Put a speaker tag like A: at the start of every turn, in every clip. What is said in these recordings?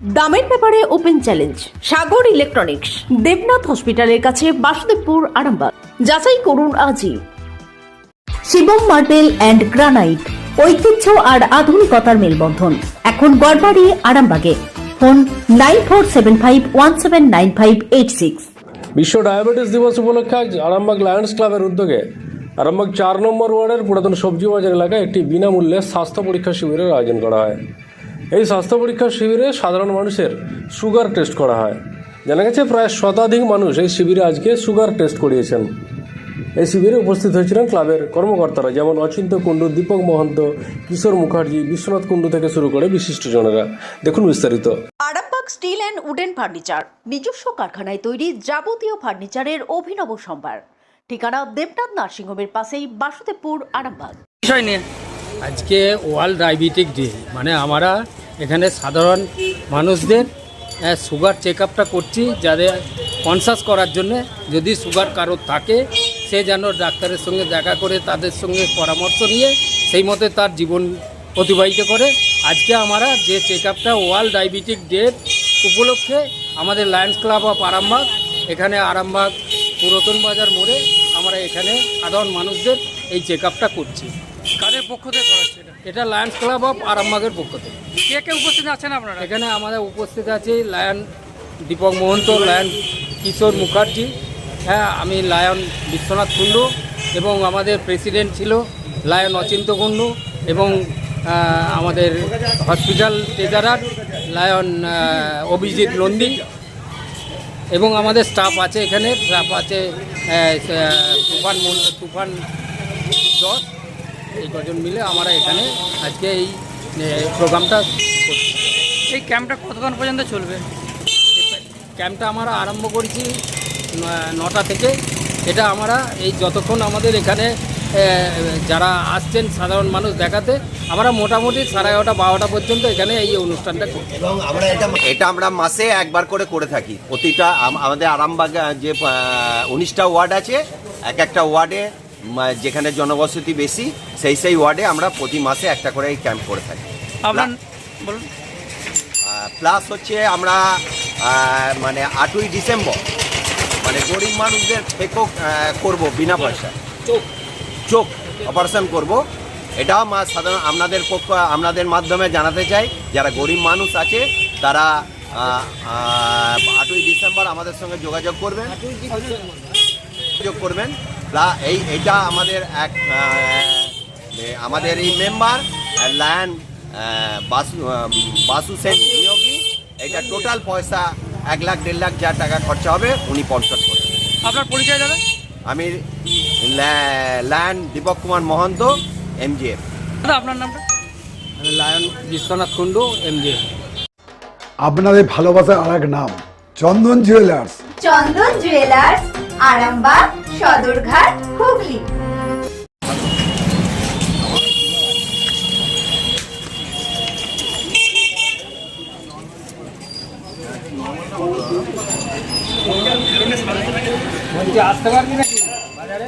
A: দামের ব্যাপারে open challenge, Sagar electronics, Debnath হসপিটালের কাছে বাসুদেবপুর, আরামবাগ। যাচাই করুন আজই। শিবম মার্বেল অ্যান্ড গ্রানাইট, ঐতিহ্য আর আধুনিকতার মেলবন্ধন। এখন গড়বাড়ি, আরামবাগে। Phone nine four seven five one seven nine five eight six.
B: বিশ্ব ডায়াবেটিস দিবস উপলক্ষে আজ আরামবাগ লায়ন্স ক্লাবের উদ্যোগে আরামবাগ চার নম্বর ওয়ার্ডের পুরাতন সবজি বাজার এলাকায় একটি বিনামূল্যে স্বাস্থ্য পরীক্ষা শিবিরের আয়োজন করা হয়। এই স্বাস্থ্য পরীক্ষা শিবিরে সাধারণ মানুষের সুগার টেস্ট করা হয়। জানা গেছে প্রায় শতাধিক মানুষ এই শিবিরে আজকে সুগার টেস্ট করিয়েছেন। এই শিবিরে উপস্থিত হয়েছিলেন ক্লাবের কর্মকর্তারা যেমন অচিন্ত কুণ্ডু দীপক মহন্ত কিশোর মুখার্জি বিশ্বনাথ কুণ্ডু থেকে শুরু করে বিশিষ্টজনেরা। দেখুন বিস্তারিত।
A: Arambagh steel and wooden furniture নিজস্ব কারখানায় তৈরি যাবতীয় ফার্নিচারের অভিনব সম্ভার। ঠিকানা দেবনাথ নার্সিংহোমের পাশেই বাসুদেবপুর আরামবাগ।
C: বিষয় নিয়ে
D: আজকে ওয়ার্ল্ড ডায়াবেটিক ডে মানে আমরা এখানে সাধারণ মানুষদের সুগার চেক আপটা করছি যাদের কনসাস করার জন্য যদি সুগার কারোর থাকে, সে যেন ডাক্তারের সঙ্গে দেখা করে তাদের সঙ্গে পরামর্শ নিয়ে সেই মতে তার জীবন অতিবাহিত করে। আজকে আমরা যে চেক আপটা ওয়ার্ল্ড ডায়াবেটিক ডে উপলক্ষে আমাদের লায়ন্স ক্লাব অফ আরামবাগ এখানে আরামবাগ পুরাতন বাজার মোড়ে আমরা এখানে সাধারণ মানুষদের এই চেক আপটা করছি।
C: কাদের পক্ষ থেকে করাচ্ছে এটা?
D: এটা লায়ন্স ক্লাব অফ আরামবাগের পক্ষ থেকে।
C: কে কে উপস্থিত আছেন আপনারা?
D: এখানে আমাদের উপস্থিত আছে লায়ন দীপক মহন্ত লায়ন কিশোর মুখার্জি হ্যাঁ আমি লায়ন বিশ্বনাথ কুণ্ডু এবং আমাদের প্রেসিডেন্ট ছিল লায়ন অচিন্ত কুণ্ডু এবং আহ, আমাদের হসপিটাল ট্রেজারার লায়ন আহ, অভিজিৎ নন্দী এবং আমাদের স্টাফ আছে এখানে। স্টাফ আছে আহ, আহ, তুফান মন- তুফান দশ এই কজন মিলে আমরা এখানে আজকে এই প্রোগ্রামটা করছি।
C: এই ক্যাম্পটা কতক্ষণ পর্যন্ত চলবে?
D: ক্যাম্পটা আমরা আরম্ভ করেছি নটা থেকে। এটা আমরা এই যতক্ষণ আমাদের এখানে যারা আসছেন সাধারণ মানুষ দেখাতে আমরা মোটামুটি সাড়ে এগারোটা বারোটা পর্যন্ত এখানে এই অনুষ্ঠানটা করি আমরা
E: এটা এটা আমরা মাসে একবার করে করে থাকি। প্রতিটা আমাদের আরামবাগ যে উনিশটা ওয়ার্ড আছে এক একটা ওয়ার্ডে যেখানে জনবসতি বেশি সেই সেই ওয়ার্ডে আমরা প্রতি মাসে একটা করে এই ক্যাম্প করে থাকি।
C: আপনার বলুন।
E: প্লাস হচ্ছে আমরা মানে আটই ডিসেম্বর মানে গরিব মানুষদের ফেকো করব বিনা পয়সা
D: চোখ
E: চোখ। অপারেশন করব। এটাও মা সাধারণ আপনাদের পক্ষ আপনাদের মাধ্যমে জানাতে চাই যারা গরিব মানুষ আছে তারা আটই ডিসেম্বর আমাদের সঙ্গে যোগাযোগ করবেন। যোগাযোগ করবেন। এই এটা আমাদের এক আমাদের এই মেম্বার লায়ন বাসু বাসু সেন নিয়োগী। এটা টোটাল পয়সা এক লাখ দেড় লাখ যা টাকা খরচা হবে উনি পঞ্চাশ করবেন।
C: আপনার পরিচয় দাদা?
E: আমি ল্যা- ল্যান্ড দীপক কুমার মহন্ত এমজিএফ
C: দাদা আপনার নামটা?
D: লায়ন বিশ্বনাথ কুণ্ডু এমজি
F: আপনাদের ভালোবাসার আর এক নাম চন্দন জুয়েলার্স।
G: চন্দন জুয়েলার্স আরামবাগ সদরঘাট হুগলি
D: বলছি আসতে পারবি নাকি বাজারে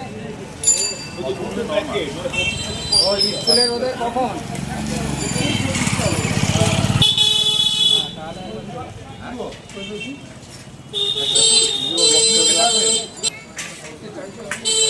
D: ও স্কুলের ওদের কখন surgery.